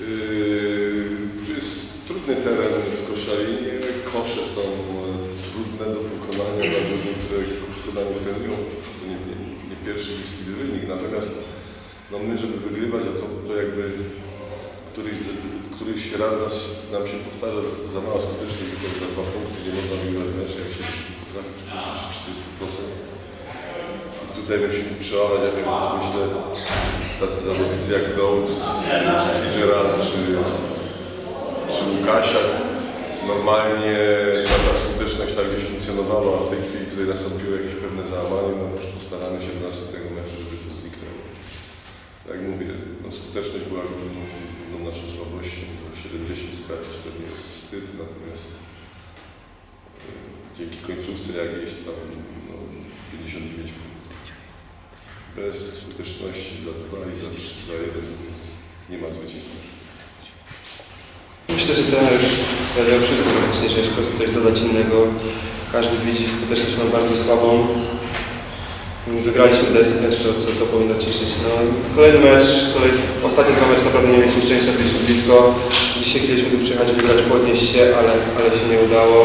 Yy, To jest trudny teren w Koszalinie. Kosze są e, trudne do pokonania dla drużyn, które kosztowani trenują. To nie, nie, nie pierwszy bliski wynik. Natomiast no my, żeby wygrywać, a to, to jakby któryś, któryś raz nas, nam się powtarza za mało skutecznych tylko za dwa punkty. Nie można wygrać meczu, jak się potrafi przekroczyć 40%. Tutaj musimy przełamać, ja wiem, myślę, tacy zawodnicy jak Dawes, czy Fitzgerald, czy, czy Łukasiak. Normalnie ta, ta skuteczność tak gdzieś funkcjonowała, a w tej chwili tutaj nastąpiło jakieś pewne załamanie, no postaramy się do następnego meczu, żeby to zniknęło. Tak Jak mówię, no, skuteczność była główną, główną naszą słabością, bo 70 stracić to nie jest wstyd, natomiast e, dzięki końcówce jakiejś tam Bez skuteczności za 2 i za 3, za 1 nie ma zwycięstwa. Myślę, że trener już powiedział wszystko, praktycznie ciężko jest coś dodać innego. Każdy widzi skuteczność mam bardzo słabą. Wygraliśmy deskę, co, co, co powinno cieszyć. No, kolejny mecz, kolej, ostatni dwa mecze naprawdę nie mieliśmy szczęścia, byliśmy blisko. Dzisiaj chcieliśmy tu przyjechać, wygrać, podnieść się, ale, ale się nie udało.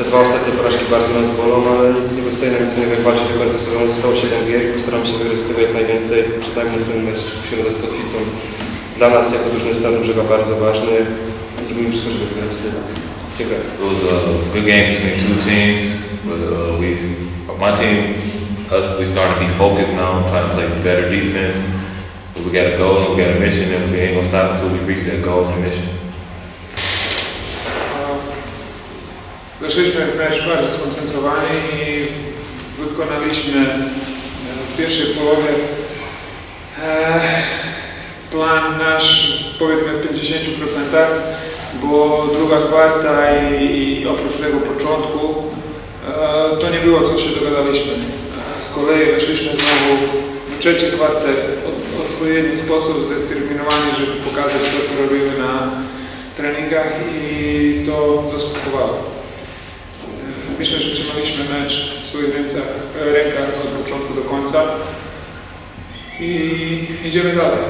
Te dwa ostatnie porażki bardzo nas bolą, ale nic nie pozostaje nam nic innego walczyć do końca sezonu. Zostało 7 gier i się wygrać z tego jak najwięcej. Czytajmy następny mecz w środę z Kotwicą. Dla nas jako drużyny Stanu Brzega bardzo ważny. Zrobimy wszystko, żeby wygrać tyle. Dziękuję. It was a game between two teams, but uh, we, my team, us, we starting to be focused now, trying to play better defense. We got a goal we got a mission, and we ain't gonna stop until we reach that goal and mission. Weszliśmy w mecz bardzo skoncentrowani i wykonaliśmy e, w pierwszej połowie e, plan nasz powiedzmy w 50%, bo druga kwarta i, i oprócz tego początku e, to nie było co się dogadaliśmy. Z kolei weszliśmy znowu w trzeci kwartę w odpowiedni sposób zdeterminowani, żeby pokazać to, co robimy na treningach i to zaskutkowało. Myślę, że trzymaliśmy mecz w swoich rękach, rękach od początku do końca i idziemy dalej.